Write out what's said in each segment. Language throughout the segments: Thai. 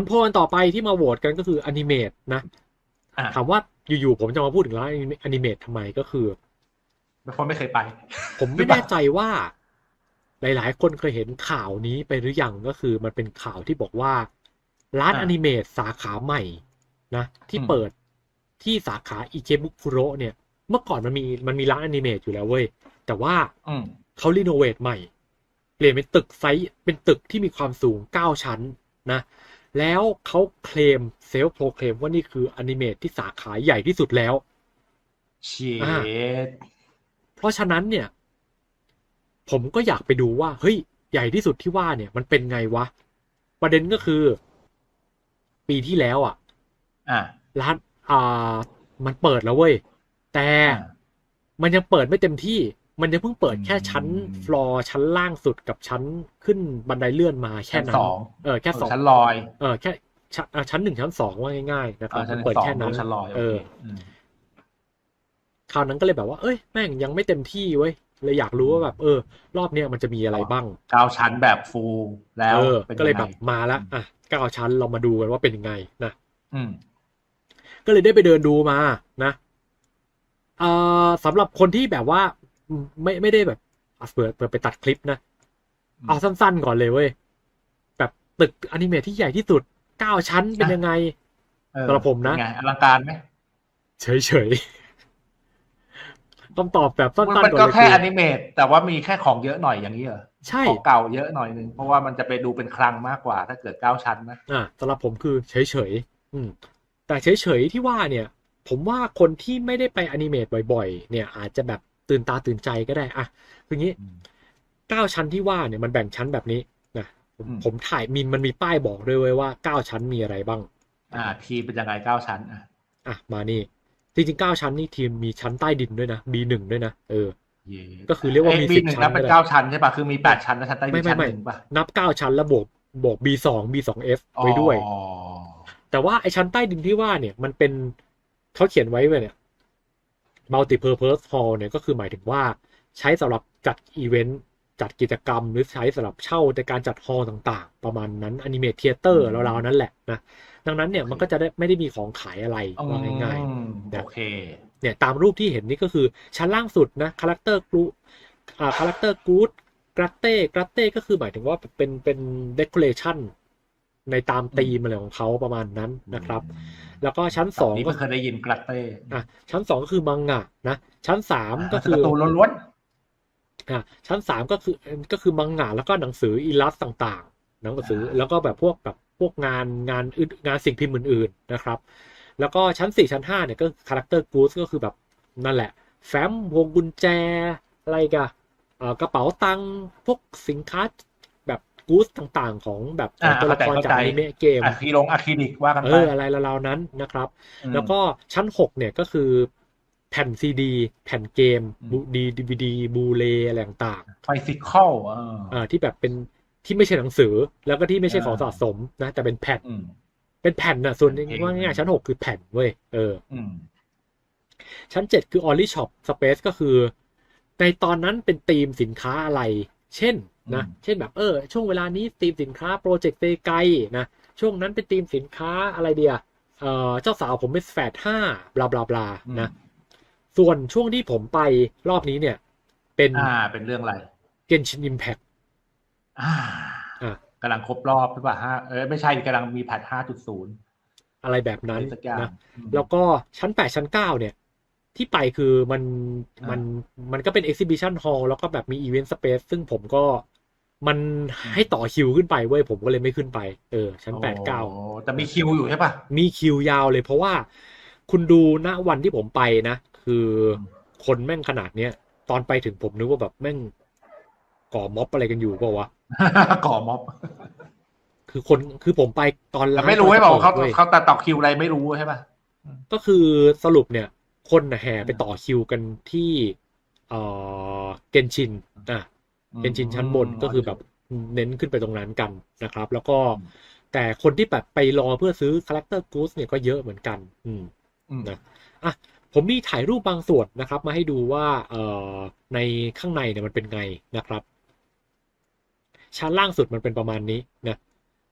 ลโพลอันต่อไปที่มาโหวตกันก็คืออนิเมตนะอะถามว่าอยู่ๆผมจะมาพูดถึงร้านอนิเมตทำไมก็คือเป็นคนไม่เคยไป ผมไม่แน่ใจว่า หลายๆ คนเคยเห็นข่าวนี้ไปหรือยังก็คือ มันเป็นข่าวที่บอกว่า ร้านอ่าอนิเมตสาขาใหม่นะที่อืมเปิดที่สาขาอิเคบุคุโระเนี่ย เมื่อก่อนมันมีมันมีร้านอนิเมตอยู่แล้วเว้ย แต่ว่าอืมเขารีโนเวทใหม่ เปลี่ยนเป็นตึกไซส์เป็นตึกที่มีความสูง9ชั้นนะ แล้วเขาเคลมเซลฟ์โปรเคลมว่านี่คืออนิเมตที่สาขาใหญ่ที่สุดแล้วเชียอ่าดเพราะฉะนั้นเนี่ย ผมก็อยากไปดูว่า เฮ้ย ใหญ่ที่สุดที่ว่าเนี่ย มันเป็นไงวะ ประเด็นก็คือ ปีที่แล้วอะ อะร้านอ่า มันเปิดแล้วเว้ย แต่อะมันยังเปิดไม่เต็มที่ มันยังเพิ่งเปิดแค่ชั้นอืมฟลอร์ชั้นล่างสุดกับชั้นขึ้นบันไดเลื่อนมาแค่ชั้นนั้นสองเออแค่สองชั้นลอยเออแค่ชั้นอะชั้นหนึ่งชั้นสองว่าง่ายๆนะครัอ่าบชั้นมันเปิดสองแค่นั้นชั้นลอยเออโคมคราวนั้นก็เลยแบบว่า เอ้ยแม่งยังไม่เต็มที่เว้ยเลยอยากรู้ว่าแบบ เออ รอบเนี้ยมันจะมีอะไรบ้างเก้าชั้นแบบฟูลแล้วเออเป็นก็เลยงแบไงบมาละอะเก้าชั้นเรามาดูกันว่าเป็นยังไงนะอืมก็เลยได้ไปเดินดูมานะเอ่อสำหรับคนที่แบบว่า ไม่ไม่ได้แบบอะเปิดเปิดไปตัดคลิปนะอืมเอาสั้นๆก่อนเลยเว้ย แบบตึกอนิเมะที่ใหญ่ที่สุดเก้าชั้นเป็นยังไงเออสำหรับผมนะเป็ไงอลังการไหมเฉยๆต้องตอบแบบสั้นๆมันก่อนก็เลยแค่คืออนิเมตแต่ว่ามีแค่ของเยอะหน่อยอย่างนี้เหรอใช่ของเก่าเยอะหน่อยนึงเพราะว่ามันจะไปดูเป็นคลังมากกว่า ถ้าเกิดเก้าชั้นนะอะสำหรับผมคือเฉยๆอืม แต่เฉยๆที่ว่าเนี่ย ผมว่าคนที่ไม่ได้ไปอนิเมตบ่อย ๆ เนี่ย อาจจะแบบ ตื่นตาตื่นใจก็ได้อะคืออย่างนี้เก้าชั้นที่ว่าเนี่ยมันแบ่งชั้นแบบนี้นะผมอืมผมถ่ายมีมันมีป้ายบอกด้วยเว้ยว่าเก้าชั้นมีอะไรบ้าง อ่า ทีมเป็นยังไงเก้าชั้นอะอะมานี่จริงๆเก้าชั้นนี่ทีมมีชั้นใต้ดินด้วยนะ B1 ด้วยนะเออเย่ก็คือเรียกว่ามีบีสิบหนึ่งชั้นนับเป็นก็ได้เก้าชั้นใช่ปะคือมีแปดชั้นแล้วชั้นใต้ดิไม่นไม่ชั้นไม่หนึ่งปะนับเก้าชั้นแล้วบวกบวก B2 B2F ไว้ด้วยอ๋อแต่ว่าไอชั้นใต้ดินที่ว่าเนี่ย มันเป็นเขาเขียนไว้เว้ยเนี่ย multi-purpose hall เนี่ยก็คือหมายถึงว่าใช้สำหรับจัดอีเวนต์จัดกิจกรรม หรือใช้สำหรับเช่าในการจัดฮอลล์ต่างๆ ประมาณนั้นอนิเม t เทเตอร์ราวๆ นั้นแหละนะดังนั้นเนี่ยมันก็จะได้ไม่ได้มีของขายอะไรว่าง่ายอืมๆนะโอเคเนี่ยตามรูปที่เห็นนี่ก็คือชั้นล่างสุดนะคาแรคเตอร์กรูอ่าคาแรคเตอร์กูดกราเต้กราเต้ก็คือหมายถึงว่าเป็นเป็นเดคอเรชัน ในตามธีมอะไรของเขาประมาณนั้นนะครับ แล้วก็ชั้นสองนี่ก็เพิ่งเคยได้ยินกราเต้อะชั้นสองก็คือมังงะนะชั้นสามก็คือการ์ตูนล้วนอะชั้นสามก็คือก็คือมังงะแล้วก็หนังสืออิลัสต่างๆ หนังสือแล้วก็แบบพวกแบบพวกงานงานอื่นงานสิ่งพิมพ์อื่นๆนะครับ แล้วก็ชั้นสี่ชั้นห้าเนี่ยก็คาแรคเตอร์กูสก็คือแบบนั่นแหละ แฟ้มพวงกุญแจอะไรกันเอ่อกระเป๋าตังค์พวกสินค้าแบบ กูสต่างๆ ของแบบๆอ่าตัวละเข้าใจครเข้าจากใจอนิเมะเกมอะคีลงอะคริลิกว่ากันเอไปออะไรราวๆนั้นนะครับอืมแล้วก็ชั้นหกเนี่ยก็คือแผ่นซีดี แผ่นเกมอืมบูดีดีวีดีบูเลอะไรต่างไฟซิคอลอ่าๆอ่าที่แบบเป็นที่ไม่ใช่หนังสือ แล้วก็ที่ไม่ใช่อ่าของสะสมนะ แต่เป็นแผ่นอืมเป็นแผ่นน่ะส่วนแผ่นเกมว่าง่ายๆชั้นหกคือแผ่นเว้ยเอออืมชั้นเจ็ดคือ Only Shop Space ก็คือ ในตอนนั้นเป็นธีมสินค้าอะไร เช่น นะอืมเช่นแบบเออช่วงเวลานี้ธีมสินค้าโปรเจกต์เตไกนะช่วงนั้นเป็นธีมสินค้าอะไรเดียเออเจ้าสาวผมเป็นแฟดห้าบลาบลาบลานะส่วนช่วงที่ผมไปรอบนี้เนี่ย เป็นอ่าเป็นเรื่องอะไร Genshin Impact อ่าอะกำลังครบรอบหรือเปล่าห้าเออไม่ใช่กำลังมีแพทห้าจุดศูนย์อะไรแบบนั้นสักอย่างนะอืมแล้วก็ชั้นแปดชั้นเก้าเนี่ย ที่ไปคือมันอ่ามัมันมันก็เป็น exhibition hall แล้วก็แบบมี event space ซึ่งผมก็ มันให้ต่อคิวขึ้นไปเว้ยผมก็เลยไม่ขึ้นไปเออชั้นแปดเก้าโอ้แต่มีคิวอยู่ใช่ปะมีคิวยาวเลยเพราะว่าคุณดูณวันที่ผมไปนะ คืออมคนแม่งขนาดเนี้ยตอนไปถึงผมนึกว่าแบบแม่งก่อม็อบอะไรกันอยู่เปล่าวะก่อม็อบ คือคนคือผมไปตอนแต่ร้านไม่รู้ให้บอกว่าเขาปิดว้ยเขาตัดต่อคิวอะไรไม่รู้ใช่ปะก็คือสรุปเนี่ย คนน่ะแห่ไปต่อคิวกันที่เอ่อเกนชินอะ เกนชินชั้นบนก็คือแบบเน้นขึ้นไปตรงนั้นกันนะครับ แล้วก็อืมแต่คนที่แบบไปรอเพื่อซื้อคาแรคเตอร์กูสเนี่ยก็เยอะเหมือนกันอืมอืมนะอะผมมีถ่ายรูปบางส่วนนะครับ มาให้ดูว่าเอ่อในข้างในเนี่ยมันเป็นไงนะครับ ชั้นล่างสุดมันเป็นประมาณนี้นะ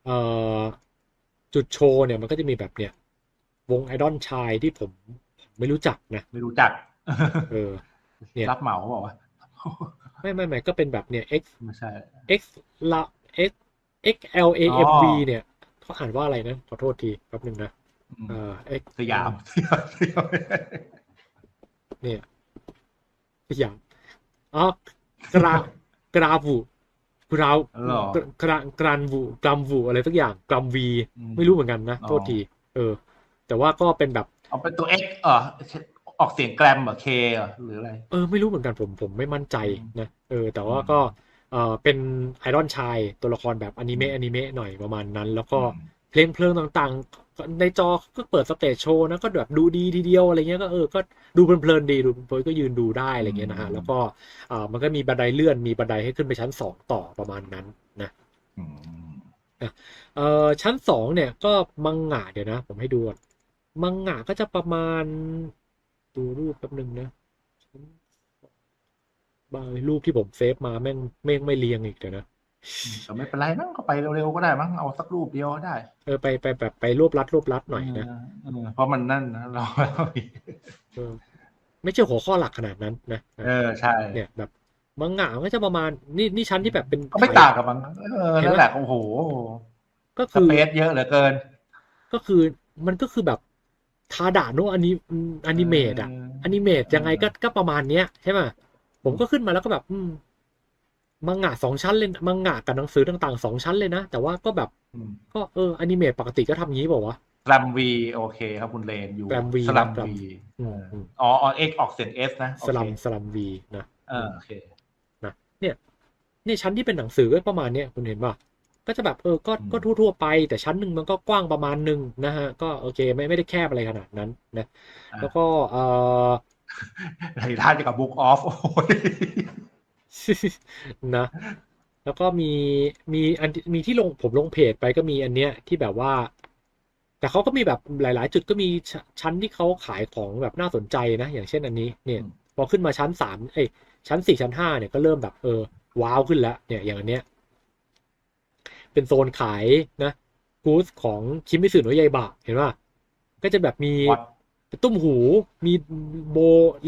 เอ่อจุดโชว์เนี่ยมันก็จะมีแบบเนี่ย วงไอดอลชายที่ผมไม่รู้จักนะ ไม่รู้จัก เออ เนี่ยรับเหมาบอกว่าว ไม่ไม่ไม่ก็เป็นแบบเนี่ย x ะไม่ใช่ x ละ x x l a m v อ๋อเนี่ยเขาอ่านว่าอะไรนะขอโทษทีแป๊บนึงนะอืมเอ่อ x สยามสยามเนี่ยสยามอ๋อกรากราวูกราวหรอกรากรานวูกรัมวูอะไรสักอย่างกรัมวีอืมไม่รู้เหมือนกันนะอ๋อโทษที เออ แต่ว่าก็เป็นแบบเอาเป็นตัว X เออ ออกเสียงแกรมเหรอ K เหรอหรืออะไร เออไม่รู้เหมือนกันผมผมไม่มั่นใจอืมนะเออแต่ว่าอืมก็เออเป็นไอดอลชายตัวละครแบบอนิเมะอนิเมะหน่อยประมาณนั้น แล้วก็อืมเพลงเพลิงต่างๆ ในจอก็เปิดสเตจโชว์นะก็แบบดูดีทีเดียวอะไรเงี้ยก็เออก็ดูเพลินๆดีดูเพลินๆก็ยืนดูได้อะไรเงี้ยนะฮะอืมแล้วก็อ่ามันก็มีบันไดเลื่อนมีบันไดให้ขึ้นไปชั้นสองต่อประมาณนั้นนะอืมเอ่อชั้นสองเนี่ยก็มังงะเดี๋ยวนะ ผมให้ดูก่อนมังงะก็จะประมาณ ดูรูปแป๊บนึงนะบางรูปที่ผมเซฟมาแม่งแม่งไม่เรียงอีกเดี๋ยวนะแต่ไม่เป็นไรมั้งก็ไปเร็วๆก็ได้มั้งเอาสักรูปเดียวก็ได้ เออไปไปแบบไปรวบรัดรวบรัดหน่อยนะเออเพราะมันนั่นนะเราเออไม่ใช่หัวข้อหลักขนาดนั้นนะเออใช่เนี่ยแบบมังงะมันก็จะประมาณนี่นี่ชั้นที่แบบเป็นก็ไม่ต่างกับมันเออนั่นแหละโอ้โหก็สคือเปซเยอะเหลือเกิน ก็คือมันก็คือแบบ ทาดาโนอนิอนิเมตอะอนิเมตยังไงก็ก็ประมาณเนี้ยใช่ไหมผมก็ขึ้นมาแล้วก็แบบ อืมมังงะสองชั้นเลยมังงะกับหนังสือต่างๆสองชั้นเลยนะ แต่ว่าก็แบบอืมก็เอออนิเมตปกติก็ทำงี้เปล่าวะสลัมวีโอเคครับคุณเลนอยู่สลัม V สลัมครับวีอืมอืมอ๋ออเอ็กออกเสียงเอสนะโอเคสลัมสลัมวีนะเออโอเคนะเนี่ย เนี่ยชั้นที่เป็นหนังสือก็ประมาณเนี้ยคุณเห็นป่ะ ก็จะแบบเออก็อืมก็ทั่วๆไป แต่ชั้นหนึ่งมันก็กว้างประมาณหนึ่งนะฮะก็โอเคไม่ไม่ได้แคบอะไรขนาดนั้นนะอะแล้วก็เออในท่านจะกับบุ๊กออฟโอ้ยนะแล้วก็มีมีอันมีที่ลงผมลงเพจไปก็มีอันเนี้ยที่แบบว่า แต่เขาก็มีแบบหลาย ๆ จุดก็มีชชั้นที่เขาขายของแบบน่าสนใจนะ อย่างเช่นอันนี้เนี่ยอืมพอขึ้นมาชั้นสามเอ้ยชั้นสี่ชั้นห้าเนี่ยก็เริ่มแบบเออว้าวขึ้นแล้วเนี่ยอย่างอันเนี้ย เป็นโซนขายนะกู๊ดของคิมิสึโนะยายบะเห็นป่ะก็จะแบบมีวัดตุ้มหูมีโบ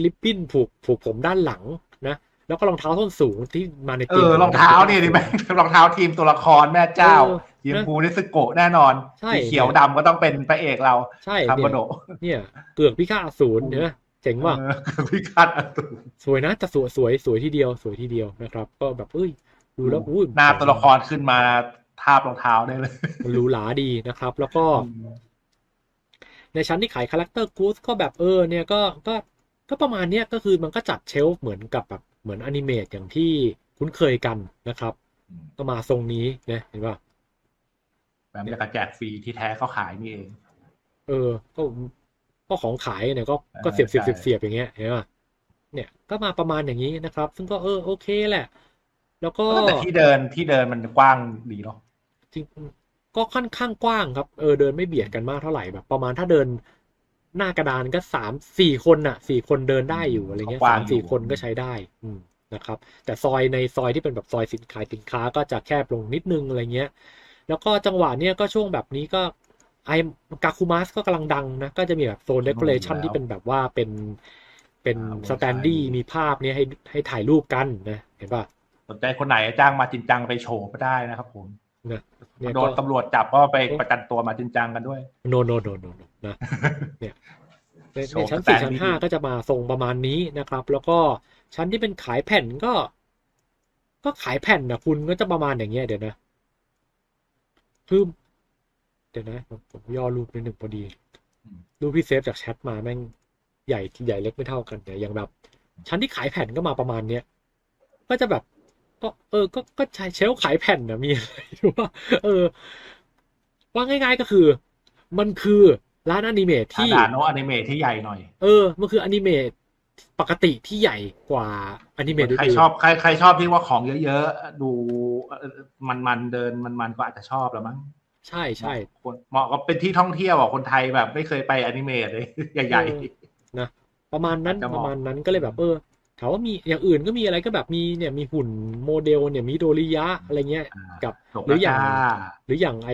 ลิปปิ้นผูกผูกผมด้านหลังนะแล้วก็รองเท้าส้นสูงที่มาในเอเกมอรองเท้านี่ดิแม่งรองเท้าทีมตัวละครแม่เจ้าเออยิมพูนิสโกะแน่นอนใช่สีเขียวดำก็ต้องเป็นพระเอกเราใช่คาเนี่โมยโดะเนี่ยเกือกพิฆาตอสูรเห็นไหมเจ๋งว่ะเออพิฆาตอสูรสวยนะแต่สวยสวยสวยทีเดียวสวยทีเดียวนะครับ ก็แบบเอ้ยดูแล้วอุ้ยหน้าตัวละครขึ้นมา ทาบรองเท้าได้เลยมันหรูหราดีนะครับ แล้วก็ ในชั้นที่ขายคาแรคเตอร์กู๊ดก็แบบเออ เนี่ยก็ก็ก็ประมาณเนี้ยก็คือมันก็จัดเชลฟ์เหมือนกับแบบเหมือนอนิเมตอย่างที่คุ้นเคยกันนะครับก็มาทรงนี้นะเห็นป่ะแบบจะกระแจกฟรีที่แท้เขาขายนี่เอง เออ ก็ก็ของขายเนี่ยก็เออก็เสียบเสียบใช่เสียบเสียบอย่างเงี้ยเห็นป่ะเนี่ยก็มาประมาณอย่างนี้นะครับ ซึ่งก็เออโอเคแหละ แล้วก็แต่ที่เดินที่เดินมันกว้างดีเนาะ จริงก็ค่อนข้างกว้างครับ เออเดินไม่เบียดกันมากเท่าไหร่แบบ ประมาณถ้าเดินหน้ากระดานก็สามสี่คนน่ะสี่คนเดินได้อยู่อะไรเงี้ยสามสี่คนก็ใช้ได้ อืมนะครับ แต่ซอยในซอยที่เป็นแบบซอยสินค้าสินค้าก็จะแคบลงนิดนึงอะไรเงี้ย แล้วก็จังหวะเนี้ยก็ช่วงแบบนี้ก็ไอกาคูมัสก็กำลังดังนะก็จะมีแบบโซนเด o อเรชันที่เป็นแบบว่าเป็นเป็นสแตนดี้มีภาพเนี้ยให้ให้ถ่ายรูปกันนะ เห็นป่ะสนใจคนไหนจ้างมาจินจังไปโชว์ก็ได้นะครับผมเนี่ยเนี่ยโดก็นตำรวจจับก็ไปประกันตัวมาจินจังกันด้วย โนโนโนโนโนนะเนี่ยในโชในว์ชั้นสแตสี่นชั้นดี้ห้าก็จะมาทรงประมาณนี้นะครับ แล้วก็ชั้นที่เป็นขายแผ่นก็ ก็ขายแผ่นนะคุณก็จะประมาณอย่างเงี้ยเดี๋ยวนะคือเดี๋ยวนะผมผมย่อรูปนิดหนึ่งพอดี รูปที่เซฟจากแชทมาแม่งใหญ่ใหญ่เล็กไม่เท่ากันเนี่ยอย่างแบบ ชั้นที่ขายแผ่นก็มาประมาณเนี้ยก็จะแบบ ก็เออ ก็ก็ใช้เชลฟ์ขายแผ่นนะมีอะไรรู้ว่า เออ ว่าง่าย ๆก็คือ มันคือร้านอนิเมะอาที่ดาโนอนิเมะที่ใหญ่หน่อย เออ มันคืออนิเมะปกติที่ใหญ่กว่าอนิเมะใครอื่นชอบใครใครชอบที่ว่าของเยอะๆ ดูมันมันๆเดินมันมันๆก็อาจจะชอบแล้วมั้งๆใช่ใช่คนเหมาะกับเป็นที่ท่องเที่ยวอะคนไทยแบบ ไม่เคยไปอนิเมะเลย ใหญ่เออนะประมาณนั้นอาจจะเหประมาะมาณนั้นก็เลยแบบเออ ถามว่ามีอย่างอื่นก็มีอะไรก็แบบมีเนี่ยมีหุ่นโมเดลเนี่ยมีโดริยะอะไรเงี้ยอ่ากับจบหรืออย่างแล้วจ้าหรืออย่างไอ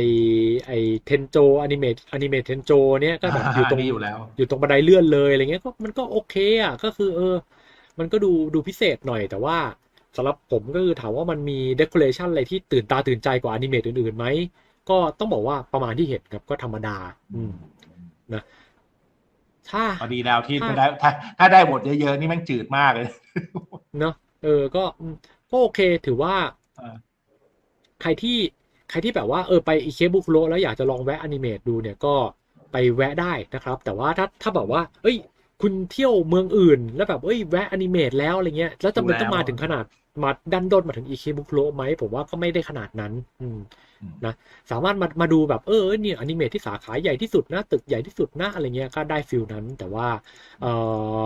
ไอเทนโจอนิเมตอนิเมตเทนโจเนี่ยก็แบบอยู่ตรงนี้อยู่แล้ว อยู่ตรงบันไดเลื่อนเลยอะไรเงี้ยก็มันก็โอเคอะก็คือเออ มันก็ดูดูพิเศษหน่อยแต่ว่าสำหรับผมก็คือถามว่ามันมีเด o อเรชันอะไรที่ตื่นตาตื่นใจกว่าอนิเมตอื่นๆไหมก็ต้องบอกว่าประมาณที่เห็นครับก็ธรรมดา อืม ถ้าพอดีแล้วที่ถ้าไม่ได้ถ้าถ้าได้บทเยอะๆนี่แม่งจืดมากเลย เนาะเออก็อืมก็โอเคถือว่าเออใครที่ใครที่แบบว่าเออไปอิเคบุคุโรแล้วอยากจะลองแวะอนิเมตดูเนี่ยก็ไปแวะได้นะครับ แต่ว่าถ้าถ้าแบบว่า เอ้ย คุณเที่ยวเมืองอื่น แล้วแบบเอ้ยแวะอนิเมตแล้วอะไรเงี้ยแล้วจำเป็นต้องมาถึงขนาดมาดันด้นมาถึงอิเคบุคุโรไหมผมว่าก็ไม่ได้ขนาดนั้นอืมอืมนะสามารถมามาดูแบบเออเนี่ยอนิเมตที่สาขาใหญ่ที่สุดนะตึกใหญ่ที่สุดนะอะไรเงี้ยก็ได้ฟิลนั้น แต่ว่าเออ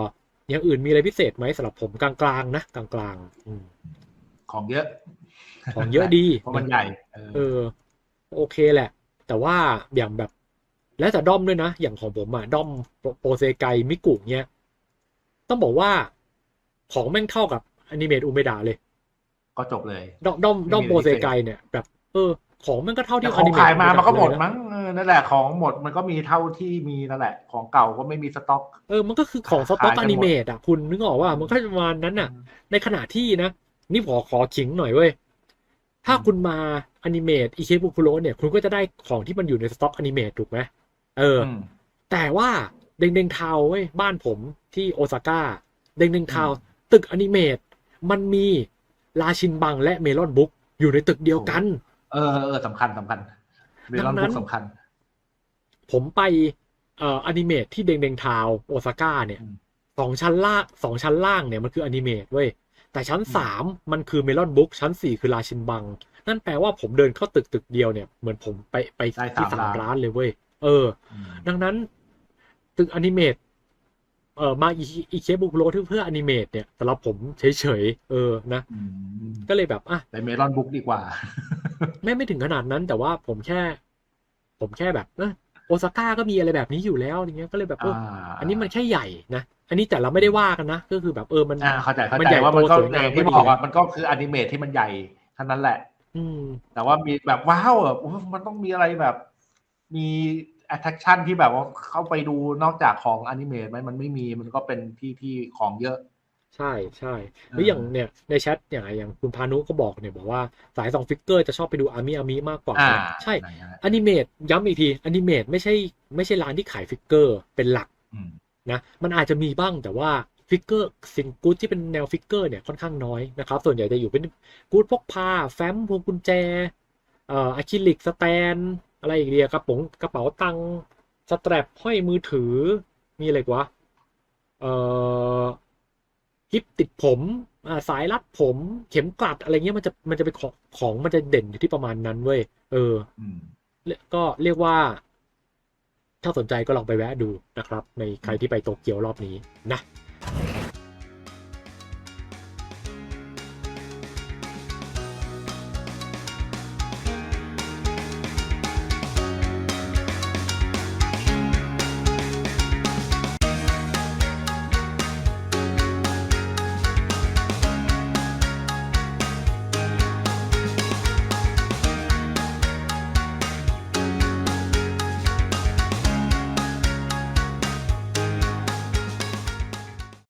อย่างอื่นมีอะไรพิเศษไหมสำหรับผมกลางๆนะกลางๆอืมของเยอะ ของเยอะดีเพราะมันใหญ่เออเออโอเคแหละ แต่ว่าอย่างแบบ แล้วแต่ด้อมด้วยนะ อย่างของผมอะด้อมโปโปเซไกมิกุเนี้ยต้องบอกว่าของแม่งเท่ากับอนิเมตอุเมดะเลย ก็จบเลยด้อมด้อมด้อมไม่มีโปอะไรเซพิเศษไกเนี่ยแบบ เออ ของแม่งก็เท่าแต่ที่ของอนิเมตขายมามันก็หมดอุเะมั้งเออนั่นแหละของหมดมันก็มีเท่าที่มีนั่นแหละ ของเก่าก็ไม่มีสต็อก เออมันก็คือของสต็อกขายกันหมดอนิเมตอะคุณนึกออกว่ามันก็ประมาณนั้นอะในขณะที่นะ นี่ขอขอขิงหน่อยเว้ยถ้าคุณมาอนิเมตอิเคบุคุโรเนี่ย คุณก็จะได้ของที่มันอยู่ในสต็อกอนิเมตถูกไหม เอออืมแต่ว่าเดงเดงทาวเว้ยบ้านผมที่โอซาก้าเดงเดงทาวตึกอนิเมตมันมีราชินบังและเมลอนบุ๊กอยู่ในตึกเดียวกัน เออเออสำคัญสำคัญเมลอนดังนั้บุ๊นกสำคัญ ผมไปเอ่ออนิเมตที่เดงเดงทาวโอซาก้าเนี่ยอืมสองชั้นล่างสองชั้นล่างเนี่ยมันคืออนิเมตเว้ยแต่ชั้นอืมสามมันคือเมลอนบุ๊กชั้นสี่คือราชินบัง นั่นแปลว่าผมเดินเข้าตึกตึกเดียวเนี่ยเหมือนผมไปไปได้ที่สามสามร้านร้านเลยเว้ย เอออืมดังนั้นตึกอนิเมตเอ่อมาอีเคบุกโรที่เพื่ออนิเมตเนี่ยสำหรับผมเฉยๆเออนะอืมก็เลยแบบอะแต่เมลอนบุ๊กดีกว่า ไม่ไม่ถึงขนาดนั้น แต่ว่าผมแค่ ผมแค่แบบเออโอซาก้าก็มีอะไรแบบนี้อยู่แล้วอย่างเงี้ยก็เลยแบบเออออันนี้มันแค่ใหญ่นะอันนี้แต่เราไม่ได้ว่ากันนะก็คือแบบเออมันอ่าเข้าใจเข้ามันใจใหญ่ว่ามันก็โตสวยามองย่างที่ก็ดีบอกอะนะมันก็คืออนิเมตที่มันใหญ่เท่านั้นแหละ อืม แต่ว่ามีแบบว้าวแบบโอ้มันต้องมีอะไรแบบ มี attraction ที่แบบว่าเข้าไปดูนอกจากของอนิเมตไหมมันไม่มีมันก็เป็นที่ที่ของเยอะ ใช่ใช่หรืออย่างเนี่ยในแชทอย่างอย่างคุณพานุก็บอกเนี่ยบอกว่าสายสองฟิกเกอร์จะชอบไปดูอามิอามิมากกว่าอ่าใช่นั่นแหละอนิเมตย้ำอีกทีอนิเมตไม่ใช่ไม่ใช่ร้านที่ขายฟิกเกอร์เป็นหลักอืมนะมันอาจจะมีบ้างแต่ว่าฟิกเกอร์สิ่งกู๊ดที่เป็นแนวฟิกเกอร์เนี่ยค่อนข้างน้อยนะครับส่วนใหญ่จะอยู่เป็นกู๊ดพกพาแฟ้มพวงกุญแจเอ่ออะคริลิกสแตน อะไรอีกเดียกระป๋องกระเป๋าตังค์สแตรปห้อยมือถือ มีอะไรอีกวะเอ่อกิฟติดผมอ่าสายรัดผม เข็มกลัดอะไรเงี้ยมันจะมันจะเป็นของของมันจะเด่นอยู่ที่ประมาณนั้นเว้ยเอออืมก็เรียกว่า ถ้าสนใจก็ลองไปแวะดูนะครับ ในใครที่ไปโตเกียวรอบนี้นะ